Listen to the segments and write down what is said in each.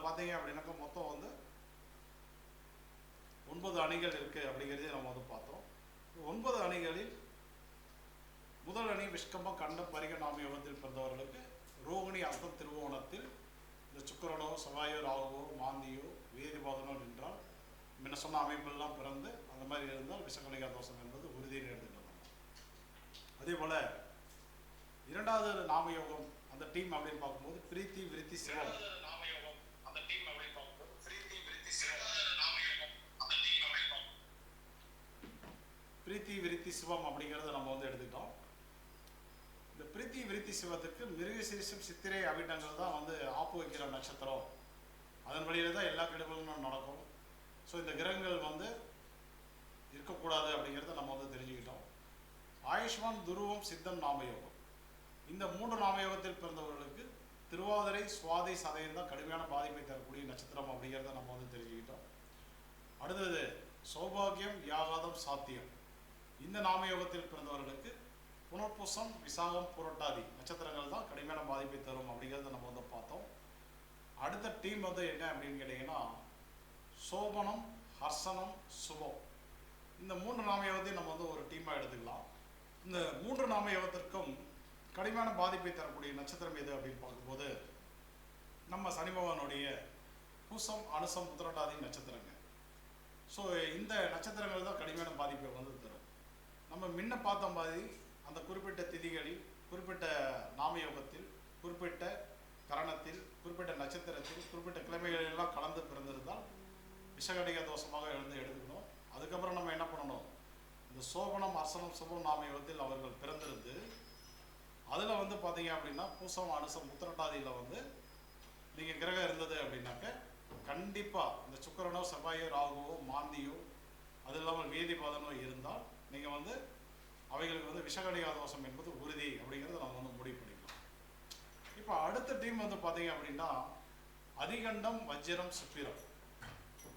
பார்த்தீங்க அப்படின்னாக்க மொத்தம் வந்து ஒன்பது அணிகள் இருக்குது அப்படிங்கிறதே நம்ம வந்து பார்த்தோம். ஒன்பது அணிகளில் முதல் அணி விஷ்கம்ப கண்ட பரிகநாமி யோகத்தில் பிறந்தவர்களுக்கு? ரோகிணி அர்த்தம் திருவோணத்தில் இந்த சுக்கரனோ செவ்வாயோ ராகுவோ மாந்தியோ வேதிபாதனோ நின்றால் முன்ன சொன்ன அமைப்பெல்லாம் பிறந்து அந்த மாதிரி இருந்தால் விஷகலிகா தோஷம் என்பது உறுதியில் எடுத்துக்கலாம் அதே போல இரண்டாவது நாமயோகம் அந்த டீம் அப்படின்னு பார்க்கும்போது பிரீத்தி விருத்தி சிவம் நாமயோகம் அந்த டீம் அப்படின்னு பார்க்கும்போது பிரீத்தி விருத்தி சிவம் அப்படிங்கிறத நம்ம வந்து எடுத்துக்கிட்டோம். இந்த பிரீத்தி விருத்தி சிவத்துக்கு மிருகசீரிஷம் சித்திரை அவிட்டங்கள் தான் வந்து ஆப்பு வைக்கிற நட்சத்திரம். அதன் வழியில தான் எல்லா கெடுதலும் நடக்கும். ஸோ இந்த கிரகங்கள் வந்து இருக்கக்கூடாது அப்படிங்கிறத நம்ம வந்து தெரிஞ்சுக்கிட்டோம். ஆயுஷ்மான் துருவம் சித்தம் நாமயோகம். இந்த மூன்று நாமயோகத்தில் பிறந்தவர்களுக்கு திருவாதிரை சுவாதி சதயம் தான் கடுமையான பாதிப்பை தரக்கூடிய நட்சத்திரம் அப்படிங்கிறத நம்ம வந்து தெரிஞ்சுக்கிட்டோம். அடுத்தது சௌபாகியம் யாகாதம் சாத்தியம். இந்த நாமயோகத்தில் பிறந்தவர்களுக்கு புனர்பூசம் விசாகம் புரட்டாதி நட்சத்திரங்கள் தான் கடுமையான பாதிப்பை தரும் அப்படிங்கிறத நம்ம வந்து பார்த்தோம். அடுத்த டீம் வந்து என்ன அப்படின்னு கேட்டிங்கன்னா சோபனம் ஹர்சனம் சுபம். இந்த மூன்று நாமயோகத்தையும் நம்ம வந்து ஒரு டீமாக எடுத்துக்கலாம். இந்த மூன்று நாமயோகத்திற்கும் கடுமையான பாதிப்பை தரக்கூடிய நட்சத்திரம் எது அப்படின்னு பார்க்கும்போது நம்ம சனி பகவானுடைய பூசம் அனுசம் உத்திரட்டாதி நட்சத்திரங்க. ஸோ இந்த நட்சத்திரங்கள் தான் கடுமையான பாதிப்பை வந்து தரும். நம்ம முன்ன பார்த்த மாதிரி அந்த குறிப்பிட்ட திதிகளில் குறிப்பிட்ட நாமயோகத்தில் குறிப்பிட்ட கரணத்தில் குறிப்பிட்ட நட்சத்திரத்தில் குறிப்பிட்ட கிழமைகளெல்லாம் கலந்து பிறந்திருந்தால் விஷகடிக தோஷமாக எழுந்து எடுத்துக்கணும் அதுக்கப்புறம் நம்ம என்ன பண்ணணும்? இந்த சோபனம் அர்சனம் சுபம் நாமயோகத்தில் அவர்கள் பிறந்திருந்து அதில் வந்து பார்த்தீங்க அப்படின்னா பூசம் அனுசம் உத்திரட்டாதியில் வந்து நீங்கள் கிரகம் இருந்தது அப்படின்னாக்க கண்டிப்பாக இந்த சுக்கரனோ செவ்வாயோ ராகுவோ மாந்தியோ அது இல்லாமல் வேதிபாதனோ இருந்தால் நீங்கள் வந்து அவைகளுக்கு வந்து விஷகடிகா தோஷம் என்பது உறுதி அப்படிங்கிறத நம்ம வந்து முடிவு பண்ணிக்கலாம். இப்போ அடுத்த டீம் வந்து பார்த்தீங்க அப்படின்னா அதிகண்டம் வஜ்ரம் சுப்பிரம்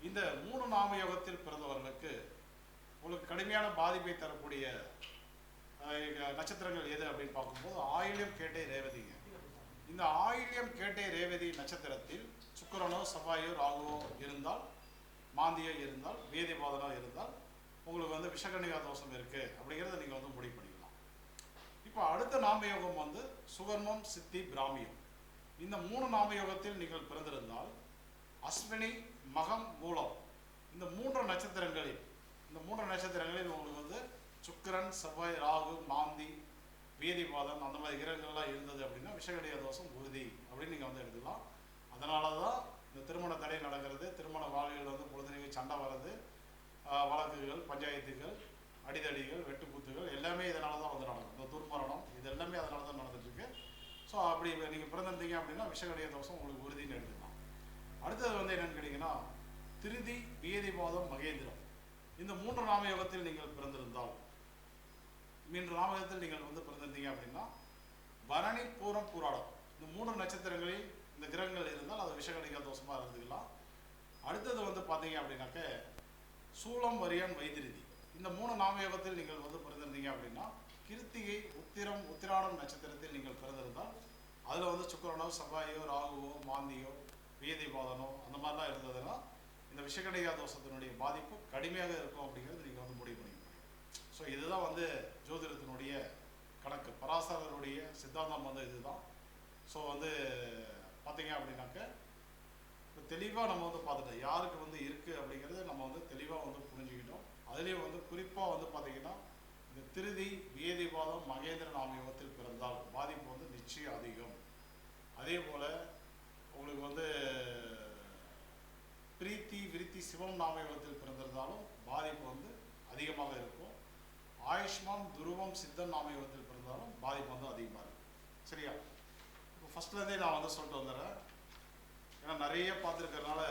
இந்த மூணு நாமயோகத்தில் பிறந்தவர்களுக்கு உங்களுக்கு கடுமையான பாதிப்பை தரக்கூடிய நட்சத்திரங்கள் எது அப்படின்னு பார்க்கும்போது ஆயிலியம் கேட்டை ரேவதிங்க இந்த ஆயிலியம் கேட்டை ரேவதி நட்சத்திரத்தில் சுக்கரனோ செவ்வாயோ ராகுவோ இருந்தால் மாந்தியோ இருந்தால் வேதிபாதனோ இருந்தால் உங்களுக்கு வந்து விஷகணிகா தோஷம் இருக்கு. அப்படிங்கிறத நீங்கள் வந்து முடிவு பண்ணிக்கலாம். இப்போ அடுத்த நாமயோகம் வந்து சுகர்மம் சித்தி பிராமியம். இந்த மூணு நாமயோகத்தில் நீங்கள் பிறந்திருந்தால் அஸ்வினி மகம் மூலம் இந்த மூன்று நட்சத்திரங்களில் இந்த மூன்று நட்சத்திரங்களில் உங்களுக்கு வந்து சுக்கிரன் செவ்வாய் ராகு மாந்தி வீதிபாதம் அந்த மாதிரி கிரகங்கள்லாம் இருந்தது அப்படின்னா விஷகடிய தோஷம் உறுதி அப்படின்னு நீங்கள் வந்து எடுத்துக்கலாம் அதனால தான் இந்த திருமண தடை நடக்கிறது திருமண வாழ்வில் வந்து பொழுதுநிலை சண்டை வர்றது வழக்குகள் பஞ்சாயத்துகள் அடிதடிகள் வெட்டுக்குத்துகள் எல்லாமே இதனால தான் வந்து நடக்கும். இந்த துர்மரணம் இது எல்லாமே அதனால தான் நடந்துட்டுருக்கு. ஸோ அப்படி நீங்கள் பிறந்திருந்தீங்க அப்படின்னா விஷகடிய தோஷம் உங்களுக்கு உறுதின்னு எடுத்துக்கலாம் அடுத்தது வந்து என்னென்னு கேட்டிங்கன்னா திருதி வேதிபாதம் மகேந்திரம். இந்த மூன்று நாமயோகத்தில் நீங்கள் பிறந்திருந்தால் மீன் ராமகத்தில் நீங்கள் வந்து பிறந்திருந்தீங்க அப்படின்னா பரணி பூரம் பூராடம். இந்த மூன்று நட்சத்திரங்களில் இந்த கிரகங்கள் இருந்தால் அது விஷகடிகா தோஷமாக இருந்துக்கலாம். அடுத்தது வந்து பார்த்தீங்க அப்படின்னாக்க சூளம் வரியான் வைத்திருதி. இந்த மூணு நாமயோகத்தில் நீங்கள் வந்து பிறந்திருந்தீங்க அப்படின்னா கிருத்திகை உத்திரம் உத்திராடம் நட்சத்திரத்தில் நீங்கள் பிறந்திருந்தால் அதில் வந்து சுக்கரனோ செவ்வாயோ ராகுவோ மாந்தியோ வேதிபாதனோ அந்த மாதிரிலாம் இருந்ததுன்னா இந்த விஷகடிகா தோஷத்தினுடைய பாதிப்பு கடுமையாக இருக்கும் அப்படிங்கிறது நீங்கள் வந்து முடிவு பண்ணிக்க முடியும் ஸோ இதுதான் வந்து ஜோதிடத்தினுடைய கணக்கு. பராசரருடைய சித்தாந்தம் வந்து இதுதான். ஸோ வந்து பார்த்தீங்க அப்படின்னாக்க இப்போ தெளிவாக நம்ம வந்து பார்த்துட்டோம். யாருக்கு வந்து இருக்குது அப்படிங்கிறத நம்ம வந்து தெளிவாக வந்து புரிஞ்சுக்கிட்டோம். அதுலேயும் வந்து குறிப்பாக வந்து பார்த்தீங்கன்னா இந்த திருதி வேதிவாதம் மகேந்திர நாமயோகத்தில் பிறந்தால் பாதிப்பு வந்து நிச்சயம் அதிகம். அதே போல் உங்களுக்கு வந்து பிரீத்தி விருத்தி சிவம் நாமயோகத்தில் பிறந்திருந்தாலும் பாதிப்பு வந்து அதிகமாக இருக்கும். ஆயுஷ்மான் துருவம் சித்தம் நாமயோகத்தில் பிறந்தாலும் பாதிப்பு வந்து அதிகமாக இருக்குது சரியா? இப்போ ஃபஸ்ட்லேருந்தே நான் வந்து சொல்லிட்டு வந்துடுறேன். ஏன்னா நிறைய பார்த்துருக்கறனால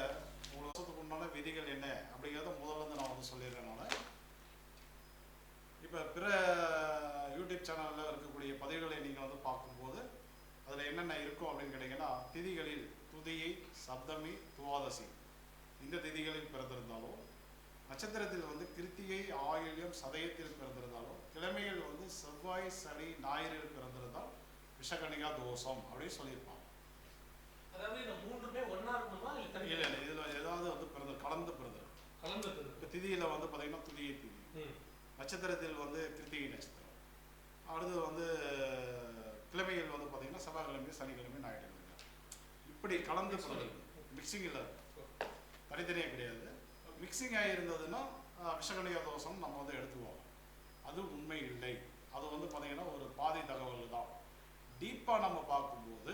மூணு வருஷத்துக்கு உண்டான விதிகள் என்ன அப்படிங்கிறத முதல்ல வந்து நான் வந்து சொல்லிடுறேனால இப்போ பிற யூடியூப் சேனலில் இருக்கக்கூடிய பதிவுகளை நீங்கள் வந்து பார்க்கும்போது அதில் என்னென்ன இருக்கும் அப்படின்னு கேட்டிங்கன்னா திதிகளில் துதியை சப்தமி துவாதசி. இந்த திதிகளில் பிறந்திருந்தாலும் நட்சத்திரத்தில் வந்து கிருத்திகை ஆயில்யம் சதயத்தில் பிறந்திருந்தாலோ கிழமைகள் வந்து செவ்வாய் சனி ஞாயிறில் பிறந்திருந்தால் விஷகணிகா தோஷம் அப்படின்னு சொல்லியிருப்பாங்க. அதாவது இந்த மூன்றுமே ஒண்ணா இருக்கணுமா இல்ல இல்லை தனியா? இல்லை இதில் திதியில் வந்து பார்த்தீங்கன்னா துதியை திதி. நட்சத்திரத்தில் வந்து கிருத்திகை நட்சத்திரம். அடுத்தது வந்து கிழமைகள் வந்து பார்த்தீங்கன்னா செவ்வாய்க்கிழமை சனிக்கிழமை ஞாயிற்றுக்கிழமை இப்படி கலந்து மிக்சிங் இல்லை. தனித்தனியாக கிடையாது. மிக்சிங் ஆகியிருந்ததுன்னா விஷகணிய தோஷம் நம்ம வந்து எடுத்துக்குவோம். அது உண்மை இல்லை அது வந்து பார்த்தீங்கன்னா ஒரு பாதி தகவல் தான் டீப்பாக நம்ம பார்க்கும்போது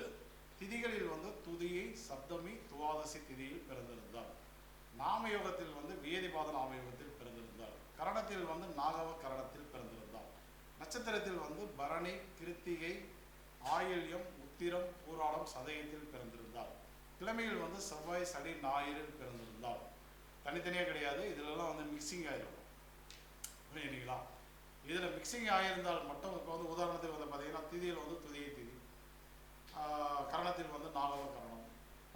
திதிகளில் வந்து துதியை சப்தமி துவாதசி திதியில் பிறந்திருந்தார். நாமயோகத்தில் வந்து வேதிபாத நாமயோகத்தில் பிறந்திருந்தார். கரணத்தில் வந்து நாகவ கரணத்தில் பிறந்திருந்தார். நட்சத்திரத்தில் வந்து பரணி கிருத்திகை ஆயில்யம் உத்திரம் பூராடம் சதயத்தில் பிறந்திருந்தார். கிழமையில் வந்து செவ்வாய் சனி ஞாயிறில் பிறந்திருந்தார். தனித்தனியாக கிடையாது. இதிலெல்லாம் வந்து மிக்சிங் ஆயிரும். புரியுதுங்களா? இதில் மிக்சிங் ஆகியிருந்தால் மட்டும் இப்போ வந்து உதாரணத்துக்கு வந்து பார்த்தீங்கன்னா திதியில் வந்து துதியை திதி. கரணத்தில் வந்து நாகவ கரணம்.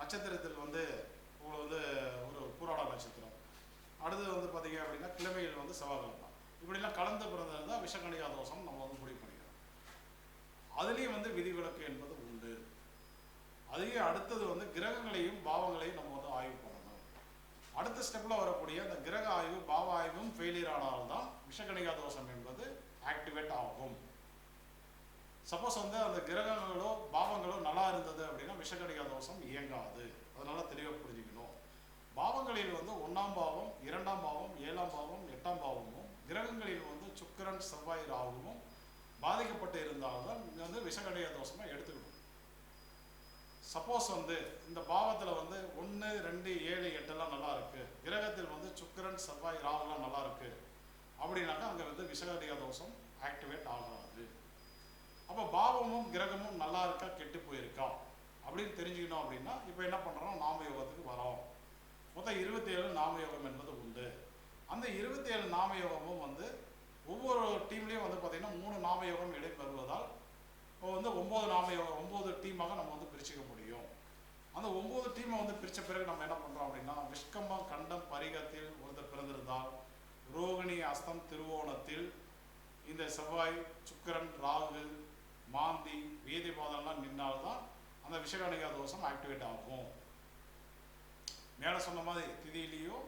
நட்சத்திரத்தில் வந்து உங்களுக்கு வந்து ஒரு பூராட நட்சத்திரம். அடுத்தது வந்து பார்த்தீங்க அப்படின்னா கிழமையில் வந்து செவ்வாய்க்கிழமை. இப்படிலாம் கலந்து பிறந்திருந்தால் விஷகணிகா தோஷம் நம்ம வந்து முடிவு பண்ணிக்கிறோம். அதுலேயும் வந்து விதிவிலக்கு என்பது உண்டு. அதையும் அடுத்தது வந்து கிரகங்களையும் பாவங்களையும் நம்ம வந்து ஆய்வு அடுத்த ஸ்டெப்பில் வரக்கூடிய அந்த கிரக ஆய்வு பாவ ஆய்வும் ஃபெயிலியர் ஆனால்தான் விஷகணிகா தோஷம் என்பது ஆக்டிவேட் ஆகும். சப்போஸ் வந்து அந்த கிரகங்களோ பாவங்களோ நல்லா இருந்தது அப்படின்னா விஷகணிகா தோஷம் இயங்காது. அதனால தெளிவாக புரிஞ்சுக்கணும். பாவங்களில் வந்து ஒன்றாம் பாவம் இரண்டாம் பாவம் ஏழாம் பாவம் எட்டாம் பாவமும் கிரகங்களில் வந்து சுக்கிரன் செவ்வாய் ராகுவும் பாதிக்கப்பட்டு இருந்தால்தான் வந்து விஷகணிகா தோஷமாக எடுத்துக்கணும் சப்போஸ் வந்து இந்த பாவத்தில் வந்து ஒன்று ரெண்டு ஏழு எட்டெல்லாம் நல்லா இருக்கு. கிரகத்தில் வந்து சுக்கரன் செவ்வாய் ராகுலாம் நல்லா இருக்கு. அப்படின்னாக்கா அங்கே வந்து விஷகடிக தோஷம் ஆக்டிவேட் ஆகாது. அப்போ பாவமும் கிரகமும் நல்லா இருக்கா கெட்டு போயிருக்கா? அப்படின்னு தெரிஞ்சுக்கணும் அப்படின்னா இப்போ என்ன பண்ணுறோம் நாம யோகத்துக்கு வரோம். மொத்தம் இருபத்தி ஏழு நாம யோகம் என்பது உண்டு. அந்த இருபத்தேழு நாம யோகமும் வந்து ஒவ்வொரு டீம்லேயும் வந்து பார்த்திங்கன்னா மூணு நாம யோகம் இடை வருவதால் இப்போ வந்து ஒம்பது நாம யோகம் ஒம்பது டீமாக நம்ம வந்து பிரிச்சுக்க முடியும். அந்த ஒம்பது டீமை வந்து பிரித்த பிறகு நம்ம என்ன பண்ணுறோம் அப்படின்னா விஷ்கம்பம் கண்டம் பரிகத்தில் ஒருத்தர் பிறந்திருந்தால் ரோகிணி அஸ்தம் திருவோணத்தில் இந்த செவ்வாய் சுக்கிரன் ராகு மாந்தி வீதிபாதம்லாம் நின்னால்தான் அந்த விஷகணிகா தோஷம் ஆக்டிவேட் ஆகும். மேலே சொன்ன மாதிரி திதியிலேயோ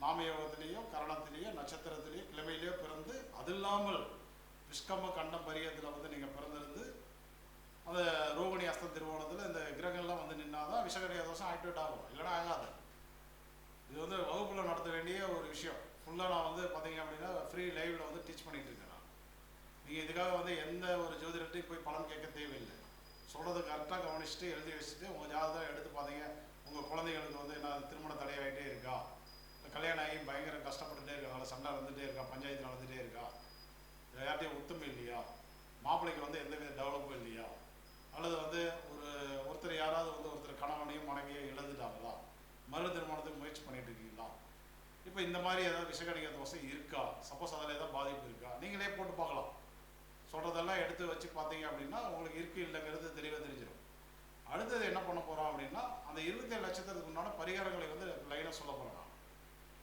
நாமயோகத்திலேயோ கரணத்திலேயோ நட்சத்திரத்திலேயோ கிழமையிலேயோ பிறந்து அது இல்லாமல் விஷ்கம்ப கண்டம் பரியத்தில் வந்து நீங்கள் பிறந்திருந்து அந்த ரோகிணி அஸ்தம் திருவோணத்தில் இந்த கிரகங்கள்லாம் வந்து நின்னாதான் விஷகணிகா தோஷம் ஆக்டிவேட் ஆகும். இல்லைனா ஆகாது. இது வந்து வகுப்பில் நடத்த வேண்டிய ஒரு விஷயம். ஃபுல்லாக நான் வந்து பார்த்தீங்க அப்படின்னா ஃப்ரீ லைவில் வந்து டீச் பண்ணிகிட்டு இருக்கேன் நான். நீங்கள் இதுக்காக வந்து எந்த ஒரு ஜோதிடத்தையும் போய் பலன் கேட்க தேவையில்லை. சொல்கிறது கரெக்டாக கவனிச்சுட்டு எழுதி வச்சுட்டு உங்கள் ஜாதகம் எடுத்து பார்த்தீங்க உங்கள் குழந்தைகளுக்கு வந்து என்ன திருமண தடையாகிட்டே இருக்கா? கல்யாணம் ஆகி பயங்கர கஷ்டப்பட்டுட்டே இருக்காங்க சண்டை நடந்துகிட்டே இருக்கா? பஞ்சாயத்து நடந்துகிட்டே இருக்கா? யார்ட்டையும் ஒத்துமை இல்லையா? மாப்பிள்ளைக்கு வந்து எந்த வித டெவலப்பும் இல்லையா? அல்லது வந்து ஒரு ஒருத்தர் யாராவது வந்து ஒருத்தர் கணவனையும் மனைவியோ இழந்துட்டாங்களா? மறு திருமணத்துக்கு முயற்சி பண்ணிட்டு இருக்கீங்களா? இப்போ இந்த மாதிரி ஏதாவது விஷகணிக தோசை இருக்கா? சப்போஸ் அதில் ஏதாவது பாதிப்பு இருக்கா? நீங்களே போட்டு பார்க்கலாம். சொல்கிறதெல்லாம் எடுத்து வச்சு பார்த்தீங்க அப்படின்னா உங்களுக்கு இருக்கு இல்லைங்கிறது தெளிவாக தெரிஞ்சிடும். அடுத்தது என்ன பண்ண போகிறோம் அப்படின்னா அந்த இருபத்தேழு லட்சத்துக்கு உண்டான பரிகாரங்களை வந்து லைனாக சொல்ல போகிறேன்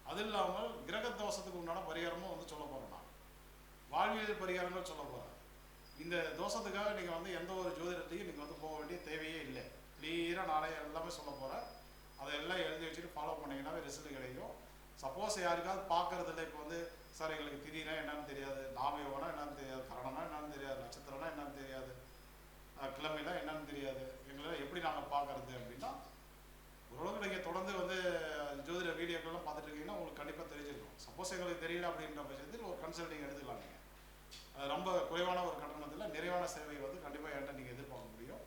அது இல்லாமல் கிரக தோஷத்துக்கு உண்டான பரிகாரமும் வந்து சொல்ல போகிறேன் நான் வாழ்வியல் பரிகாரங்கள் சொல்ல போகிறேன் இந்த தோஷத்துக்காக நீங்கள் வந்து எந்த ஒரு ஜோதிடத்தையும் நீங்கள் வந்து போக வேண்டிய தேவையே இல்லை. கிளியராக நானே எல்லாமே சொல்ல போகிறேன் அதெல்லாம் எழுதி வச்சுட்டு ஃபாலோ பண்ணிங்கன்னாவே ரிசல்ட் கிடைக்கும். சப்போஸ் யாருக்காவது பார்க்கறதில்ல இப்போ வந்து சார் எங்களுக்கு திடீர்னா என்னன்னு தெரியாது. நாமயோகம்னா என்னன்னு தெரியாது. கரணம்னா என்னன்னு தெரியாது. நட்சத்திரம்னா என்னன்னு தெரியாது. கிழமைனா என்னன்னு தெரியாது. எங்களை எப்படி நாங்கள் பார்க்கறது? அப்படின்னா ஓரளவுக்கு நீங்கள் தொடர்ந்து வந்து ஜோதிட வீடியோக்கள்லாம் பார்த்துட்டு இருக்கீங்கன்னா உங்களுக்கு கண்டிப்பாக தெரிஞ்சிருக்கும். சப்போஸ் எங்களுக்கு தெரியல அப்படின்ற பட்சத்தில் ஒரு கன்சல்டிங் எடுத்துக்கலாம் நீங்கள் ரொம்ப குறைவான ஒரு கட்டணத்தில் நிறைவான சேவை வந்து கண்டிப்பாக என்கிட்ட நீங்கள் எதிர்பார்க்க முடியும்.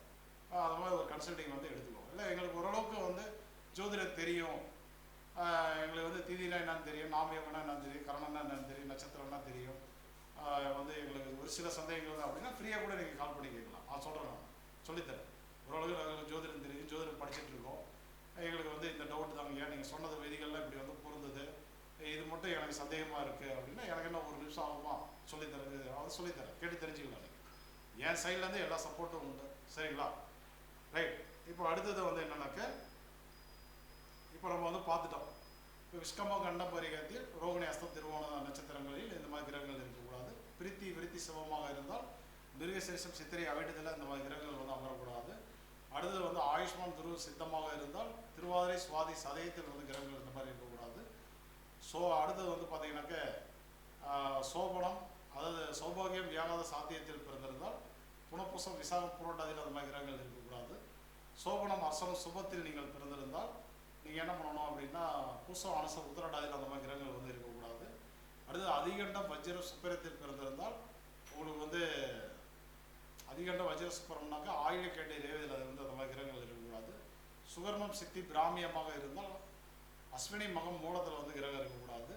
அது மாதிரி ஒரு கன்சல்டிங் வந்து எடுத்துக்கோங்க. இல்லை எங்களுக்கு ஓரளவுக்கு வந்து ஜோதிடம் தெரியும். எங்களுக்கு வந்து திதினா என்னன்னு தெரியும் நாமயம்னா என்னன்னு தெரியும் கரணம்னா என்னன்னு தெரியும் நட்சத்திரம்னா தெரியும். வந்து எங்களுக்கு ஒரு சில சந்தேகங்கள் தான் அப்படின்னா ஃப்ரீயாக கூட நீங்கள் கால் பண்ணி கேட்கலாம். நான் சொல்கிறேன் நான். சொல்லித்தரேன். ஓரளவுக்கு நாங்கள் ஜோதிடம் தெரியும் ஜோதிடம் படிச்சுட்டு இருக்கோம். எங்களுக்கு வந்து இந்த டவுட் தாங்க ஏன் நீங்கள் சொன்னது விதிகள்லாம் இப்படி வந்து பொருந்தது. இது மட்டும் எனக்கு சந்தேகமாக இருக்குது அப்படின்னா எனக்கு என்ன ஒரு நிமிஷம் ஆகுமா? சொல்லித்தரது அதை சொல்லித்தரேன். கேட்டு தெரிஞ்சுக்கலாம் நீங்கள் என் சைட்லேருந்து எல்லா சப்போர்ட்டும் உண்டு. சரிங்களா? ரைட் இப்போ அடுத்தது வந்து என்னன்னாக்க இப்போ நம்ம வந்து பார்த்துட்டோம். இப்போ விஷ்கம்ப கண்ட பரிகத்தில் ரோகிணி அஸ்தம் திருவோண நட்சத்திரங்களில் இந்த மாதிரி கிரகங்கள் இருக்கக்கூடாது. பிரித்தி விருத்தி சிவமாக இருந்தால் மிருகசேஷம் சித்திரை அவைட்டதில் இந்த மாதிரி கிரகங்கள் வந்து அமரக்கூடாது. அடுத்தது வந்து ஆயுஷ்மான் துருவ சித்தமாக இருந்தால் திருவாதிரை சுவாதி சதயத்தில் வந்து கிரகங்கள் இந்த மாதிரி இருக்கக்கூடாது. ஸோ அடுத்தது வந்து பார்த்திங்கனாக்க சோபனம் அதாவது சௌபாகியம் வியாபார சாத்தியத்தில் பிறந்திருந்தால் புனப்பூசம் விசாகம் புரோட்டாதியில் அந்த மாதிரி கிரகங்கள் இருக்கக்கூடாது. சோபனம் அசனம் சுபத்தில் நீங்கள் பிறந்திருந்தால் நீங்கள் என்ன பண்ணணும் அப்படின்னா பூசம் அனசம் உத்தரடாதியில் அந்த மாதிரி கிரகங்கள் வந்து இருக்கக்கூடாது. அடுத்து அதிகண்டம் வஜ்ர சுப்பிரத்தில் பிறந்திருந்தால் உங்களுக்கு வந்து அதிகண்டம் வஜ்ர சுப்பரம்னாக்கா ஆயுள கேட்டை ரேவதியில் அது வந்து அந்த மாதிரி கிரகங்கள் இருக்கக்கூடாது. சுகர்மம் சித்தி பிராமியமாக இருந்தால் அஸ்வினி மகம் மூலத்தில் வந்து கிரகம் இருக்கக்கூடாது.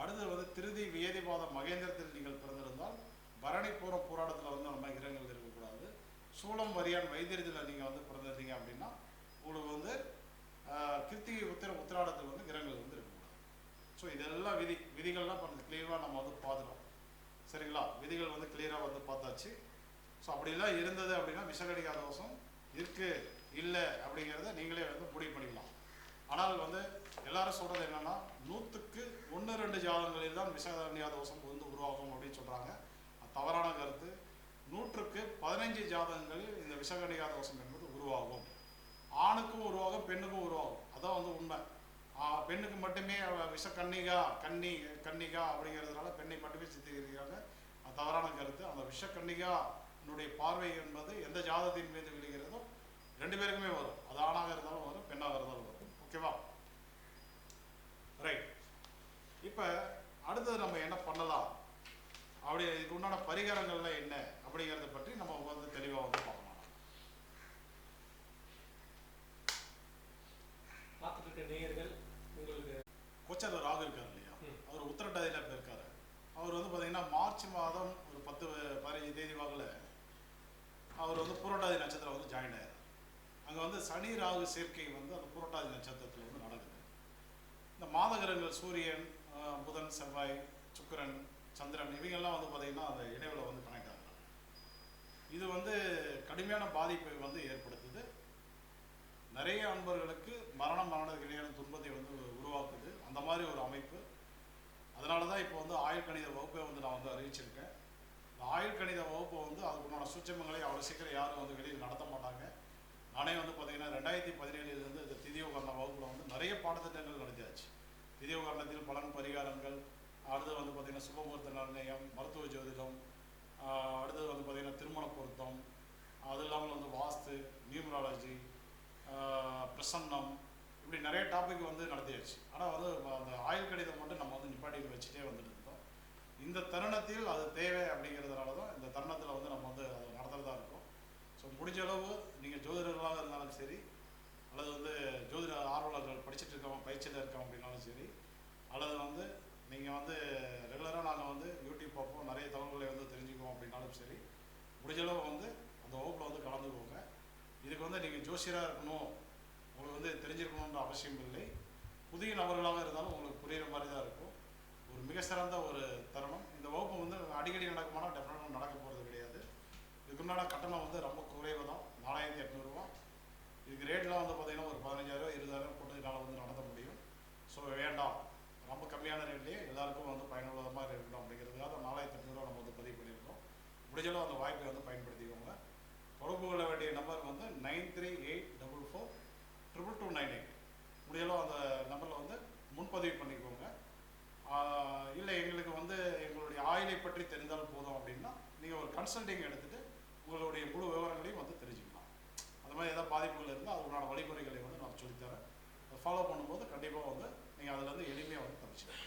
அடுத்தது வந்து திருதி வியதிபாதம் மகேந்திரத்தில் நீங்கள் பிறந்திருந்தால் பரணி போகிற போராட்டத்தில் வந்து நம்ம கிரகங்கள் இருக்கக்கூடாது. சூளம் வரியான் வைத்தியத்தில் நீங்கள் வந்து பிறந்திருந்தீங்க அப்படின்னா உங்களுக்கு வந்து கிருத்திகை உத்திர உத்திராடத்தில் வந்து கிரகங்கள் வந்து இருக்கக்கூடாது. ஸோ இதெல்லாம் விதி விதிகள்லாம் கொஞ்சம் கிளியராக நம்ம வந்து பார்த்துட்டோம். சரிங்களா? விதிகள் வந்து கிளியராக வந்து பார்த்தாச்சு. ஸோ அப்படிலாம் இருந்தது அப்படின்னா விஷகடிகா தோஷம் இருக்குது இல்லை அப்படிங்கிறத நீங்களே வந்து முடிவு பண்ணிக்கலாம். ஆனால் வந்து எல்லாரும் சொல்றது என்னன்னா நூற்றுக்கு ஒன்று ரெண்டு ஜாதகங்களில் தான் விஷகடிகா தோஷம் வந்து உருவாகும் அப்படின்னு சொல்றாங்க. தவறான கருத்து. நூற்றுக்கு பதினைஞ்சு ஜாதகங்களில் இந்த விஷகடிகா தோஷம் என்பது உருவாகும். ஆணுக்கும் உருவாகும் பெண்ணுக்கும் உருவாகும். அதான் வந்து உண்மை. பெண்ணுக்கு மட்டுமே விஷ கன்னிகா கன்னி கன்னிகா அப்படிங்கிறதுனால பெண்ணை மட்டுமே சித்தரிக்கிறாங்க. அது தவறான கருத்து. அந்த விஷ கன்னிகா என்னுடைய பார்வை என்பது எந்த ஜாதத்தின் மீது விழுகிறதோ ரெண்டு பேருக்குமே வரும். அது ஆணாக இருந்தாலும் வரும் பெண்ணாக இருந்தாலும் வரும். ஓகேவா? ரைட் இப்போ அடுத்தது நம்ம என்ன பண்ணலாம்? அப்படி இதுக்கு உண்டான பரிகாரங்கள்லாம் என்ன? அப்படிங்கிறத பற்றி நம்ம வந்து தெளிவாக வந்து பார்க்கலாம் பார்த்துட்டு இருக்க நேயர்கள் உங்களுக்கு கொச்சரில் ராகு இருக்கார் இல்லையா. அவர் உத்தரட்டாதியில் போயிருக்காரு. அவர் வந்து பார்த்தீங்கன்னா மார்ச் மாதம் ஒரு பத்து பதினஞ்சு தேதி வாக்கில் அவர் வந்து புரட்டாதி நட்சத்திரம் வந்து ஜாயின் ஆயிரு அங்கே வந்து சனி ராகு சேர்க்கை வந்து அந்த புரட்டாதி நட்சத்திரத்தில் இந்த மாதகிரகங்கள் சூரியன் புதன் செவ்வாய் சுக்கிரன் சந்திரன் இவங்கெல்லாம் வந்து பார்த்தீங்கன்னா அந்த இணைவில் வந்து கனெக்ட் ஆகுறாங்க இது வந்து கடுமையான பாதிப்பை வந்து ஏற்படுத்துது. நிறைய அன்பர்களுக்கு மரணம் மரணத்துக்கு இடையான துன்பத்தை வந்து உருவாக்குது. அந்த மாதிரி ஒரு அமைப்பு. அதனால தான் இப்போ வந்து ஆயுள் கணித வகுப்பை வந்து நான் வந்து அறிவிச்சிருக்கேன். இந்த ஆயுள் கணித வகுப்பை வந்து அதுக்குண்டான சூட்சமங்களை அவ்வளோ சீக்கிரம் யாரும் வந்து வெளியில் நடத்த மாட்டாங்க. நானே வந்து பார்த்தீங்கன்னா ரெண்டாயிரத்தி பதினேழுலேருந்து இந்த திதியோகரண வகுப்பில் வந்து நிறைய பாடத்திட்டங்கள் நடத்தியாச்சு திதியோகரணத்தில் பலன் பரிகாரங்கள். அடுத்தது வந்து பார்த்தீங்கன்னா சுபமுகூர்த்த நிர்ணயம் மருத்துவ ஜோதிடம் அடுத்தது வந்து பார்த்தீங்கன்னா திருமண பொருத்தம். அது இல்லாமல் வந்து வாஸ்து நியூமராலஜி பிரசன்னம். இப்படி நிறைய டாபிக் வந்து நடத்தியாச்சு. ஆனால் வந்து அந்த ஆயுள் கடிதம் மட்டும் நம்ம வந்து நிப்பாட்டி வச்சுட்டே வந்துட்டு இருந்தோம். இந்த தருணத்தில் அது தேவை அப்படிங்கிறதுனால தான் இந்த தருணத்தில் வந்து நம்ம வந்து அதை நடத்துகிறதா இருக்கோம். ஸோ முடிஞ்ச அளவு நீங்கள் ஜோதிடர்களாக இருந்தாலும் சரி அல்லது வந்து ஜோதிட ஆர்வலர்கள் பயிற்சியில் இருக்கோம் அப்படின்னாலும் சரி அல்லது வந்து நீங்கள் வந்து ரெகுலராக நாங்கள் வந்து யூடியூப் பார்ப்போம் நிறைய தகவல்களை வந்து தெரிஞ்சுக்குவோம் அப்படின்னாலும் சரி முடிஞ்ச அளவு வந்து அந்த வகுப்பில் வந்து கலந்துக்கோங்க. இதுக்கு வந்து நீங்கள் ஜோசியராக இருக்கணும் உங்களுக்கு வந்து தெரிஞ்சிருக்கணுன்ற அவசியம் இல்லை. புதிய நபர்களாக இருந்தாலும் உங்களுக்கு புரிகிற மாதிரி தான் இருக்கும். ஒரு மிக சிறந்த ஒரு தருணம். இந்த வகுப்பு வந்து அடிக்கடி நடக்குமானா டெஃபினட்டாக நடக்க போகிறது கிடையாது. இதுக்கு முன்னாடி கட்டணம் வந்து ரொம்ப குறைவு தான். நாலாயிரத்தி எட்நூறுபா இதுக்கு ரேட்லாம் வந்து பார்த்தீங்கன்னா ஒரு பதினஞ்சாயிரம் இருபதாயிரம் போட்டு என்னால் வந்து நடத்த முடியும் ஸோ வேண்டாம். ரொம்ப கம்மியான ரேட்லேயே எல்லாருக்கும் வந்து பயனுள்ள மாதிரி இருக்கணும் அப்படிங்கிறதுக்காக நாலாயிரத்தி எட்நூறுவா நம்ம வந்து பதிவு பண்ணியிருக்கோம். முடிஞ்சளவு அந்த வாய்ப்பை வந்து பயன்படுத்திக்கோங்க. தொடர்பு கொள்ள வேண்டிய நம்பர் வந்து nine three eight double four triple two nine eight முடியளவு அந்த நம்பரில் வந்து முன்பதிவு பண்ணிக்கோங்க. இல்லை எங்களுக்கு வந்து எங்களுடைய ஆயிலை பற்றி தெரிந்தால் போதும் அப்படின்னா நீங்கள் ஒரு கன்சல்டிங் எடுத்துகிட்டு உங்களுடைய முழு விவரங்களையும் வந்து தெரிஞ்சுக்கலாம். அந்த மாதிரி ஏதாவது பாதிப்புகள் இருந்தால் அதுக்கான வழிமுறைகளை வந்து நான் சொல்லித்தரேன். அதை ஃபாலோ பண்ணும்போது கண்டிப்பாக வந்து நீங்கள் அதில் வந்து எளிமையாக வந்து தப்பிச்சுக்கலாம்